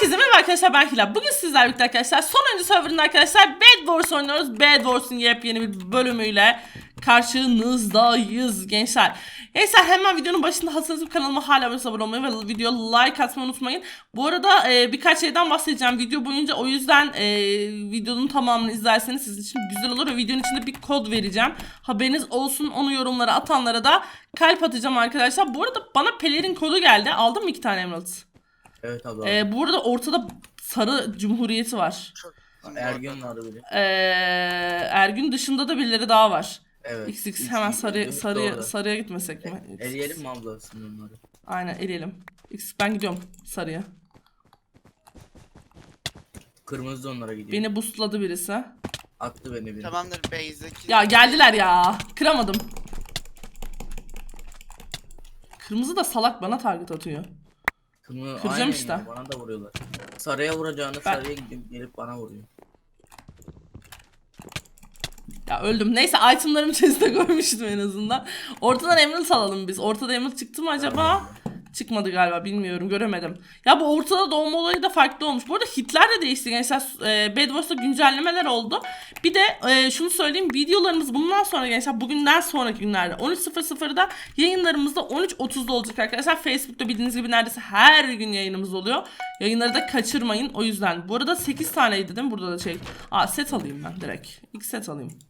Herkese merhaba arkadaşlar ben Hilal. Bugün sizlerle birlikte arkadaşlar sonuncu serverında arkadaşlar Bed Wars oynuyoruz. Bed Wars'un yepyeni bir bölümüyle karşınızdayız gençler. Gençler hemen videonun başında hazırsanız kanalıma hala abone olmayı ve video like atmayı unutmayın. Bu arada e, birkaç şeyden bahsedeceğim video boyunca o yüzden e, videonun tamamını izlerseniz sizin için güzel olur ve videonun içinde bir kod vereceğim. Haberiniz olsun onu yorumlara atanlara da kalp atacağım arkadaşlar. Bu arada bana pelerin kodu geldi. Aldım mı iki tane emerald? Evet abla. Ee, bu arada ortada sarı cumhuriyeti var. Ergün vardı biri. Ee, Ergün dışında da birileri daha var. Evet. XX Üç- hemen sarı üç sarıya gitmesek mi? XX. Eleyelim mi abla bunları? Aynen eleyelim. X ben gidiyorum sarıya. Kırmızı da onlara gidiyor. Beni boostladı birisi. Attı beni biri. Tamamdır base'deki. Ya geldiler ya. Kıramadım. Kırmızı da salak bana target atıyor. Kırmızı Kıracağım aynen işte. ya, bana da vuruyorlar. Sarıya vuracağını Ben- sarıya gidip gelip bana vuruyor. Ya öldüm. Neyse itemlarımı chest'e koymuştum en azından. Ortadan emerald alalım biz. Ortada emerald çıktı mı acaba? Çıkmadı galiba bilmiyorum göremedim. Ya bu ortada doğma olayı da farklı olmuş. Bu arada hitler de değişti gençler. E, Bed güncellemeler oldu. Bir de e, şunu söyleyeyim videolarımız bundan sonra gençler bugünden sonraki günlerde 13.00'da yayınlarımızda 13.30'da olacak arkadaşlar. Facebook'ta bildiğiniz gibi neredeyse her gün yayınımız oluyor. Yayınları da kaçırmayın o yüzden. Bu arada 8 taneydi değil mi burada da şey. Aa set alayım ben direkt. İlk set alayım.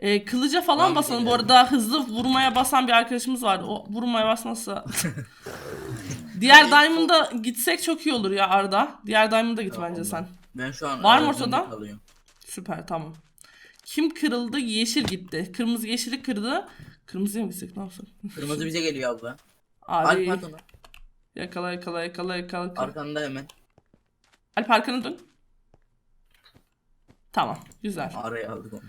E, kılıca falan basalım. Bu arada hızlı vurmaya basan bir arkadaşımız vardı. O vurmaya basmazsa Diğer Diamond'a gitsek çok iyi olur ya Arda. Diğer Diamond'a git Tamam, bence sen. Ben şu an Var mı ortada? kalıyorum. Süper tamam. Kim kırıldı? Yeşil gitti. Kırmızı yeşili kırdı. Kırmızıya mı gitsek ne yapsak? Kırmızı bize geliyor abla. Alp Abi pardon. yakala yakala yakala yakala. yakala. Arkanda hemen. Alp arkana dön. Tamam güzel. Araya aldık onu.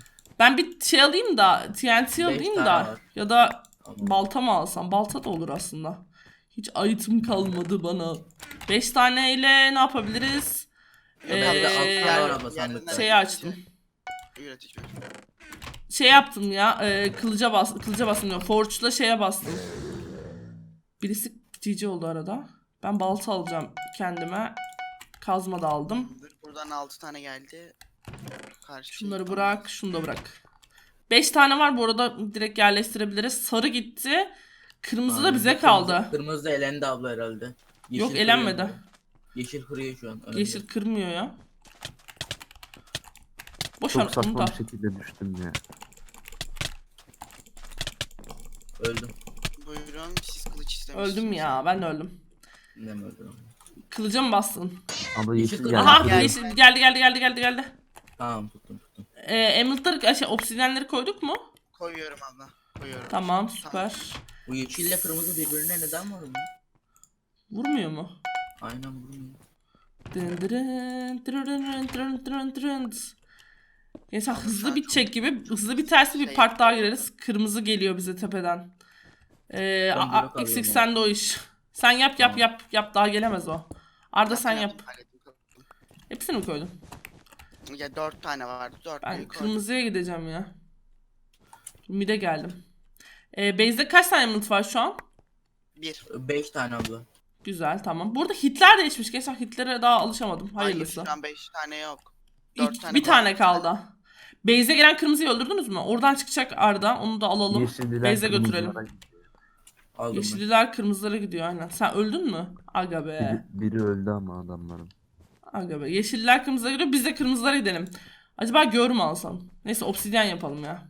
Ben bir şey alayım da TNT alayım tane da var. ya da balta mı alsam? Balta da olur aslında. Hiç item kalmadı bana. 5 taneyle ne yapabiliriz? Ee. Şeyi açtım. Üretici. Şey yaptım ya. E, kılıca bas kılıca bastım diyor. Forge'la şeye bastım. Birisi GG oldu arada. Ben balta alacağım kendime. Kazma da aldım. Buradan 6 tane geldi. Karşı Şunları bırak, şunu da bırak. 5 tane var bu arada direkt yerleştirebiliriz. Sarı gitti. Kırmızı da Aynen. bize Kırmızı- kaldı. Kırmızı da elendi abla herhalde. Yeşil Yok kırıyor elenmedi. mu? Yeşil kırıyor şu an. önümde. Yeşil kırmıyor ya. Boş ver Çok onu saçma da. bir şekilde düştüm ya. Öldüm. Buyurun siz kılıç istemişsiniz. Öldüm ya ben de öldüm. Ne mi öldüm? Kılıca mı bastın? Ama Yeşil yeşil geldi. Aha geldi. yeşil geldi geldi geldi geldi geldi. Tamam tuttum tuttum. Ee, emerald'ları şey, obsidyenleri koyduk mu? Koyuyorum abla. Koyuyorum. Tamam süper. Bu yeşille kırmızı birbirine neden var mı? Vurmuyor mu? Aynen vurmuyor. Dın dırın, dırın, dırın, dırın, dırın. Mesela hızlı bitecek gibi hızlı biterse bir Şey part daha gireriz. Kırmızı geliyor bize tepeden. Ee, XX sende o iş. Sen yap yap yap yap daha gelemez o. Arda sen yap. Hepsini mi koydun? Ya 4 tane vardı. 4 Ben koydum. kırmızıya gideceğim ya. Mide geldim. Ee, base'de kaç tane emerald var şu an? 1. 5 tane abla. Güzel tamam. Burada hitler değişmiş. Geçen hitlere daha alışamadım. Hayır Hayırlısı. şu an 5 tane yok. İlk- Dört tane bir tane kaldı. Base'e gelen kırmızıyı öldürdünüz mü? Oradan çıkacak Arda. Onu da alalım. Yeşilliler Base'e götürelim. Aldım ben. Yeşilliler kırmızılara gidiyor aynen. Sen öldün mü? Aga be. Biri, biri öldü ama adamların. Aga be. Yeşilliler kırmızılara gidiyor. Biz de kırmızılara gidelim. Acaba gör mü alsam? Neyse obsidyen yapalım ya.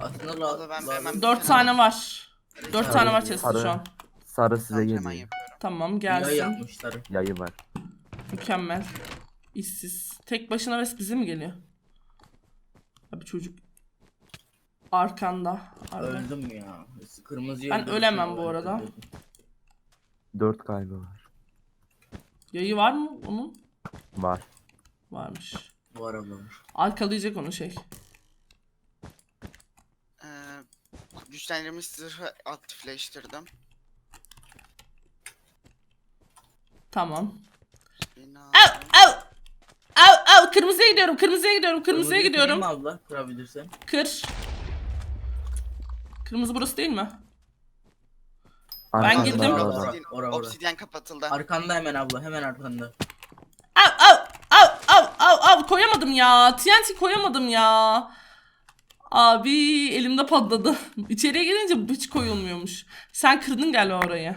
Aslında la, Abla ben la- hemen- Dört tane var. Dört tane var chest'te şu an. Sarı size geliyor. Tamam Yay gelsin. yapmışlar. Yayı var. Mükemmel. İşsiz. Tek başına ve bize mi geliyor? Abi çocuk. Arkanda. Arda. Öldüm ya. Kırmızı Ben ölemem bu arada. Dört kaybı var. Yayı var mı onun? Var. Varmış. Var abla. Arkalayacak onu şey. Ee, güçlendirmiş zırhı aktifleştirdim. Tamam. Beni Av av. Av av kırmızıya gidiyorum. Kırmızıya gidiyorum. Kırmızıya Kırmızıyı gidiyorum. kırayım abla kırabilirsen. Kır. Kırmızı burası değil mi? Arkanda girdim. var adam. Obsidian, Ora, ora. obsidian kapatıldı. Arkanda hemen abla hemen arkanda. Av av av av av av koyamadım ya. TNT koyamadım ya. Abi elimde patladı. İçeriye girince hiç koyulmuyormuş. Sen kırdın galiba orayı.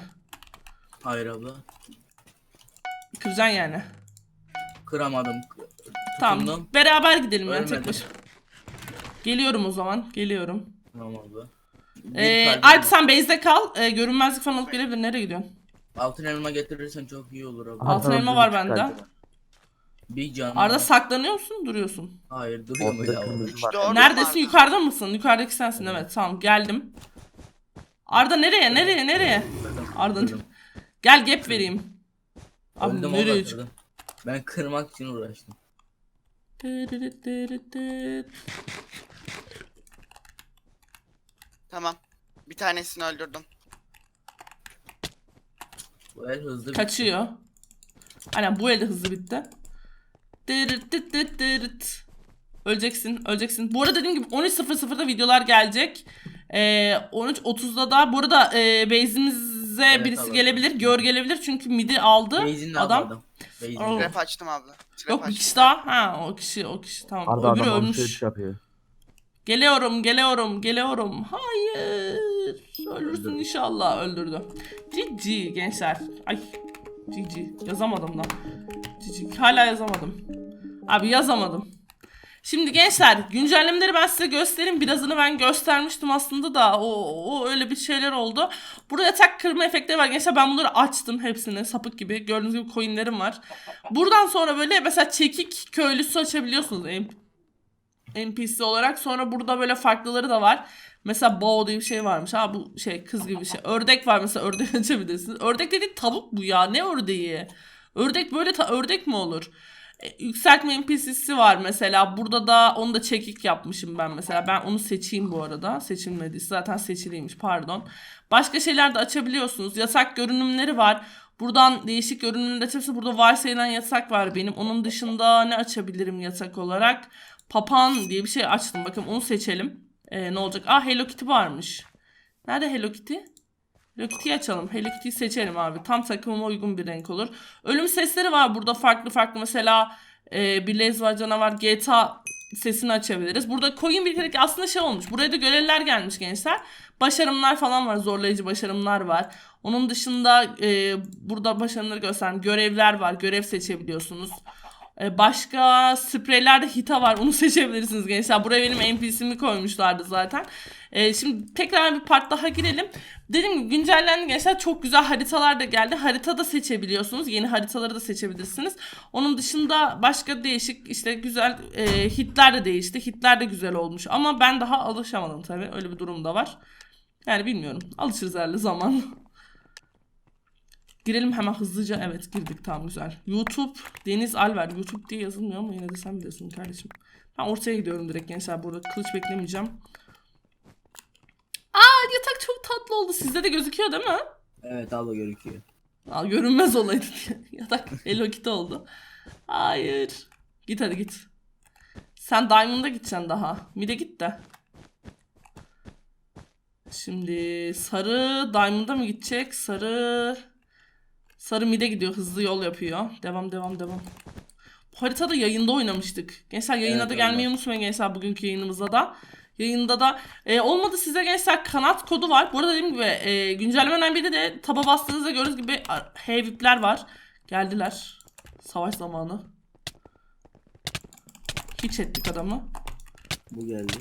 Hayır abla. Kıracaksın yani. Kıramadım. Tamam. Tutundum. Beraber gidelim ben Ölmedim. tek başıma. Geliyorum o zaman. Geliyorum. Tamam abla. Ee, Alp sen base'de kal. Ee, görünmezlik falan alıp gelebilir. Nereye gidiyorsun? Altın elma getirirsen çok iyi olur abla. Al. Altın elma var bende. Bir can. Arada var. saklanıyor musun? Duruyorsun. Hayır duruyor mu Ortada ya? kırmızı Üç, var. dört Neredesin? Yukarıda mısın? Yukarıdaki sensin. Evet. Tamam. Geldim. Arda nereye? Nereye? Nereye? Arda Öldüm. gel gap vereyim. Abi Öldüm nereye çık-. Ben kırmak için uğraştım. Tamam. Bir tanesini öldürdüm. Bu el hızlı Kaçıyor. Aynen bu elde hızlı bitti. Dırırt. Öleceksin, öleceksin. Bu arada dediğim gibi 13.00'da videolar gelecek. Ee, 13.30'da da bu arada e, base'imize Evet, birisi Allah. gelebilir, gör gelebilir çünkü midi aldı Beyzin adam. adam. Beyzin. Oo. Trap açtım abla. Trap Yok bir açtım. kişi daha. Ha o kişi, o kişi tamam. Arda Öbürü adam ölmüş. yapıyor. Geliyorum, geliyorum, geliyorum. Hayır. Ölürsün Öldürdü. inşallah. Öldürdü. Cici gençler. Ay. Cici. Yazamadım da. Cici. Hala yazamadım. Abi yazamadım. Şimdi gençler güncellemeleri ben size göstereyim. Birazını ben göstermiştim aslında da o, o öyle bir şeyler oldu. Burada yatak kırma efektleri var. Gençler ben bunları açtım hepsini sapık gibi. Gördüğünüz gibi coinlerim var. Buradan sonra böyle mesela çekik köylüsü açabiliyorsunuz. NPC olarak. Sonra burada böyle farklıları da var. Mesela Bao diye bir şey varmış. Ha bu şey kız gibi bir şey. Ördek var mesela ördek açabilirsiniz. Ördek dediğin tavuk bu ya. Ne ördeği? Ördek böyle ta- ördek mi olur? E, yükseltme NPC'si var mesela. Burada da onu da çekik yapmışım ben mesela. Ben onu seçeyim bu arada. Seçilmediyse zaten seçiliymiş pardon. Başka şeyler de açabiliyorsunuz. Yasak görünümleri var. Buradan değişik görünümleri açabilirsiniz. Burada varsayılan yasak var benim. Onun dışında ne açabilirim yasak olarak? Papan diye bir şey açtım. Bakın onu seçelim. Ee, ne olacak? Ah Hello Kitty varmış. Nerede Hello Kitty? Hello Kitty'yi açalım. Hello Kitty'yi seçelim abi. Tam takımıma uygun bir renk olur. Ölüm sesleri var burada farklı farklı. Mesela e, bir lez var canavar GTA sesini açabiliriz. Burada coin biriktirerek aslında şey olmuş. Buraya da görevler gelmiş gençler. Başarımlar falan var. Zorlayıcı başarımlar var. Onun dışında e, burada başarımları gösteren görevler var. Görev seçebiliyorsunuz. E, başka spreylerde hita var. Onu seçebilirsiniz gençler. Buraya benim NPC'mi koymuşlardı zaten. E, şimdi tekrar bir part daha girelim. Dediğim gibi güncellendi gençler. Çok güzel haritalar da geldi. Harita da seçebiliyorsunuz. Yeni haritaları da seçebilirsiniz. Onun dışında başka değişik işte güzel e, hitler de değişti. Hitler de güzel olmuş. Ama ben daha alışamadım tabii. Öyle bir durum da var. Yani bilmiyorum. Alışırız herhalde zaman. Girelim hemen hızlıca. Evet girdik tamam güzel. YouTube Deniz Alver. YouTube diye yazılmıyor ama yine de sen biliyorsun kardeşim. Ben ortaya gidiyorum direkt gençler. Burada kılıç beklemeyeceğim. Aa yatak çok tatlı oldu. Sizde de gözüküyor değil mi? Evet abla görüküyor. Aa, görünmez olaydı. Yatak Hello Kitty oldu. Hayır. Git hadi git. Sen Diamond'a gideceksin daha. Mid'e git de. Şimdi sarı Diamond'a mı gidecek? Sarı Sarı mid'e gidiyor. Hızlı yol yapıyor. Devam devam devam. Bu haritada yayında oynamıştık. Gençler yayına Evet, da öyle. gelmeyi unutmayın gençler bugünkü yayınımızda da. Yayında da e, olmadı size gençler kanat kodu var. Bu arada dediğim gibi e, güncellemeden biri de taba bastığınızda gördüğünüz gibi H-Vip'ler var. Geldiler. Savaş zamanı. Hiç ettik adamı. Bu geldi.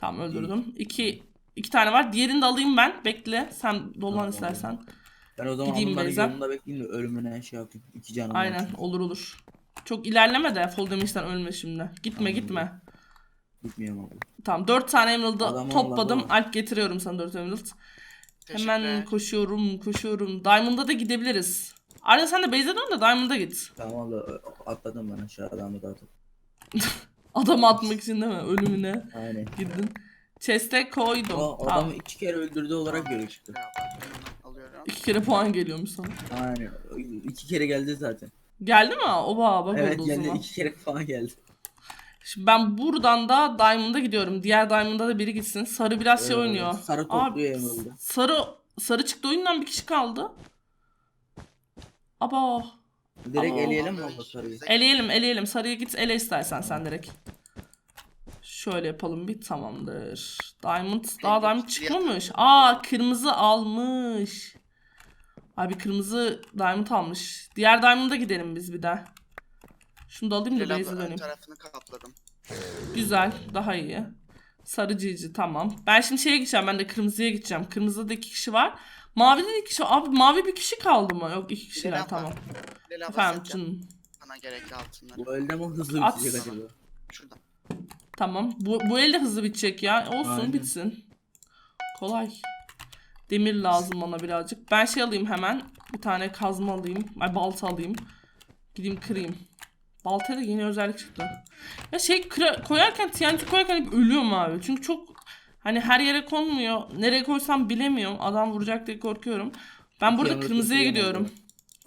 Tamam öldürdüm. İki, iki tane var. Diğerini de alayım ben. Bekle. Sen dolan Tamam. istersen. Ben o zaman Gideyim onları Beyza. yolunda bekleyeyim de ölümüne şey yapayım. İki canım var. Aynen olur olur. Çok ilerleme de Fall Damage'den ölme şimdi. Gitme Tamam. gitme. Gitmiyorum abla. Tamam 4 tane Emerald'ı Adam topladım. olmadı. Alp getiriyorum sana 4 Emerald. Hemen Teşekkürler. koşuyorum koşuyorum. Diamond'a da gidebiliriz. Arda sen de base'e dön de Diamond'a git. Tamam abla atladım ben aşağıdan da atıp. Adamı atmak için değil mi? Ölümüne Aynen. girdin. Chest'e koydum. O tamam. adamı iki kere öldürdüğü olarak görüştü. Alıyorum. İki kere puan geliyormuş sana. Aynen. İki kere geldi zaten. Geldi mi? Oba bak evet oldu o geldi zaman. iki kere falan geldi. Şimdi ben buradan da Diamond'a gidiyorum. Diğer Diamond'a da biri gitsin. Sarı biraz şey oynuyor. Sarı Abi, topluyor Emerald'ı. sarı sarı çıktı oyundan bir kişi kaldı. Aba. Direkt Aa. eleyelim mi abla sarıyı? Eleyelim eleyelim. Sarıya git ele istersen sen direkt. Şöyle yapalım bir tamamdır. Diamond daha diamond çıkmamış. Aa kırmızı almış. Abi kırmızı diamond almış. Diğer diamond'a gidelim biz bir de. Şunu da alayım da Hilal base'e abla ön döneyim. tarafını kapladım. Güzel daha iyi. Sarı cici tamam. Ben şimdi şeye gideceğim ben de kırmızıya gideceğim. Kırmızıda iki kişi var. Mavide de iki kişi Abi mavi bir kişi kaldı mı? Yok iki kişiler Hilal abla, tamam. Abla Efendim satacağım. canım. Sana gerekli altınları. Bu elde mi hızlı At. bitecek acaba? Şuradan. Tamam. Bu, bu elde hızlı bitecek ya. Olsun Aynen. bitsin. Kolay. Demir lazım bana birazcık. Ben şey alayım hemen. Bir tane kazma alayım. Ay balta alayım. Gideyim kırayım. Baltaya da yeni özellik çıktı. Ya şey kıra- koyarken TNT koyarken hep ölüyorum abi. Çünkü çok hani her yere konmuyor. Nereye koysam bilemiyorum. Adam vuracak diye korkuyorum. Ben burada kırmızıya gidiyorum.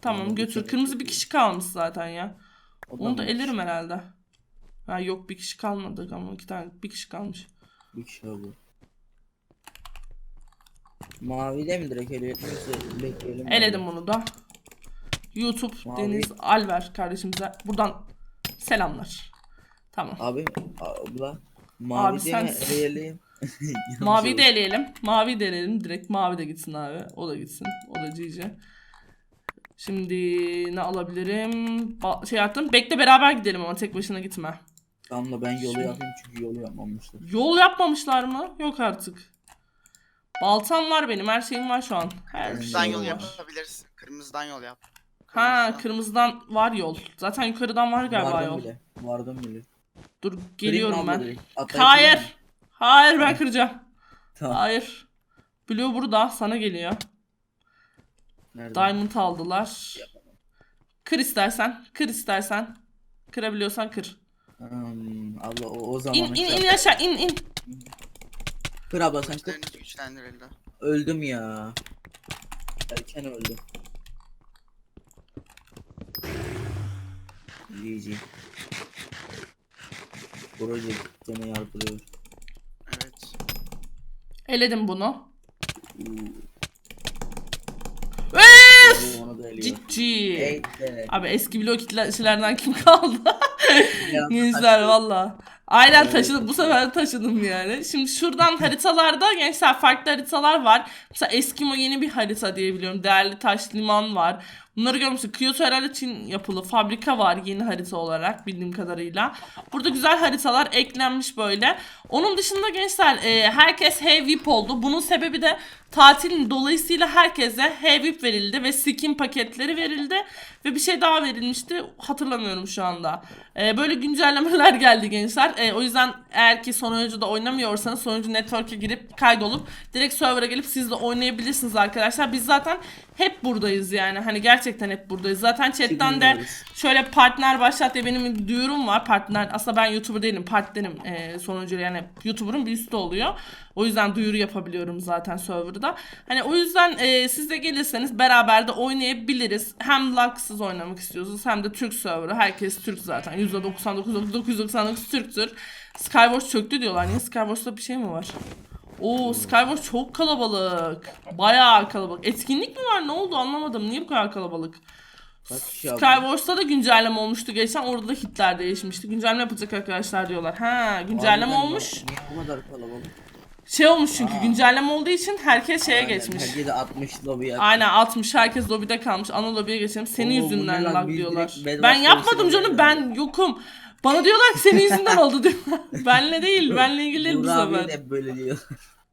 Tamam götür. Kırmızı bir kişi kalmış zaten ya. Onu da elerim herhalde. Ha yok bir kişi kalmadı ama iki tane bir kişi kalmış. Bir kişi abla. Mavi de mi direkt yoksa bekleyelim? Eledim bunu da. YouTube Mavi. Deniz Alver kardeşimize buradan selamlar. Tamam. Abi abla. Mavi Abi sen- eleyelim? Mavi oldu. de eleyelim. Mavi de eleyelim. Direkt mavi de gitsin abi. O da gitsin. O da cici. Şimdi ne alabilirim? Ba- şey yaptım. Bekle beraber gidelim ama tek başına gitme. Tamam da ben yolu Şimdi- yapayım çünkü yolu yapmamışlar. Yol yapmamışlar mı? Yok artık. Baltam var benim. Her şeyim var şu an. Her Kırmızıdan şeyim yol var. yapabilirsin. Kırmızıdan yol yap. Ha Kırmızıdan. kırmızıdan var yol. Zaten yukarıdan var galiba Vardım yol. bile. Vardım bile. Dur Kırayım mı geliyorum abla ben. direkt? Atlayıp Hayır. Hayır ben kıracağım. Tamam. Hayır. Blue burada sana geliyor. Nerede? Diamond aldılar. Kır istersen. Kır istersen. Kırabiliyorsan kır. Hmm, abla o, o zaman İn in in aşağı in in. Kır abla sen işte güçlendirildi. öldüm ya. Erken öldüm. GG. Proje seni yardırıyor. Evet. Eledim bunu. Uuu. Eliyor. Ciddi. Abi eski blok kitlerden kim kaldı? Gençler valla. Aynen taşıdım. Bu sefer taşıdım yani. Şimdi şuradan haritalarda gençler farklı haritalar var. Mesela Eskimo yeni bir harita diye biliyorum. Değerli Taş Liman var. Bunları görmüşsün. Kyoto herhalde Çin yapılı. Fabrika var yeni harita olarak bildiğim kadarıyla. Burada güzel haritalar eklenmiş böyle. Onun dışında gençler e, herkes H-VIP oldu. Bunun sebebi de tatilin dolayısıyla herkese H-VIP verildi ve skin paketleri verildi. Ve bir şey daha verilmişti. Hatırlamıyorum şu anda. E, böyle güncellemeler geldi gençler. E, o yüzden eğer ki sonuncuda oynamıyorsanız sonuncu network'e girip kaydolup direkt server'a gelip siz de oynayabilirsiniz arkadaşlar. Biz zaten hep buradayız yani. Hani gerçekten hep buradayız. Zaten chatten de. Şöyle partner başlat diye benim bir duyurum var. Partner aslında ben YouTuber değilim. Partnerim e, sonuncu yani YouTuber'ın bir üstü oluyor. O yüzden duyuru yapabiliyorum zaten serverda. Hani o yüzden e, siz de gelirseniz beraber de oynayabiliriz. Hem Lux'sız oynamak istiyorsunuz hem de Türk serverı. Herkes Türk zaten. %99.999 Türktür. Skywars çöktü diyorlar. Niye Skywars'ta bir şey mi var? Oo Skywars çok kalabalık. Bayağı kalabalık. Etkinlik mi var? Ne oldu anlamadım. Niye bu kadar kalabalık? Abla? Skywars'ta da güncelleme olmuştu geçen. Orada da hitler değişmişti. Güncelleme yapacak arkadaşlar diyorlar. Ha, güncelleme Harbiden olmuş. Niye bu kadar kalabalık? Şey olmuş çünkü Aa. güncelleme olduğu için herkes şeye Aynen, geçmiş. Herkes 60 lobi yaptı. Aynen 60 herkes lobide kalmış. Ana lobiye geçelim. Senin Oo, yüzünden lag diyorlar. Ben yapmadım canım. Ben yokum. Bana diyorlar ki senin yüzünden oldu diyorlar. Benle değil. Benle ilgili değil bu sefer. de böyle diyor.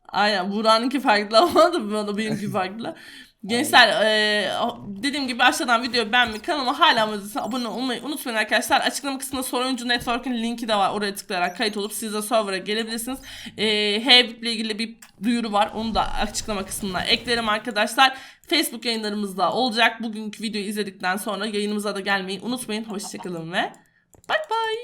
Aynen Burak'ınki farklı ama da bana benimki farklı. Gençler eee, dediğim gibi aşağıdan videoyu beğenmeyi kanalıma hala abone olmayı unutmayın arkadaşlar. Açıklama kısmında Soruncu Network'ün linki de var. Oraya tıklayarak kayıt olup siz de server'a gelebilirsiniz. Eee H-Bip ile ilgili bir duyuru var. Onu da açıklama kısmına eklerim arkadaşlar. Facebook yayınlarımızda olacak. Bugünkü videoyu izledikten sonra yayınımıza da gelmeyi unutmayın. Hoşçakalın ve bye bye.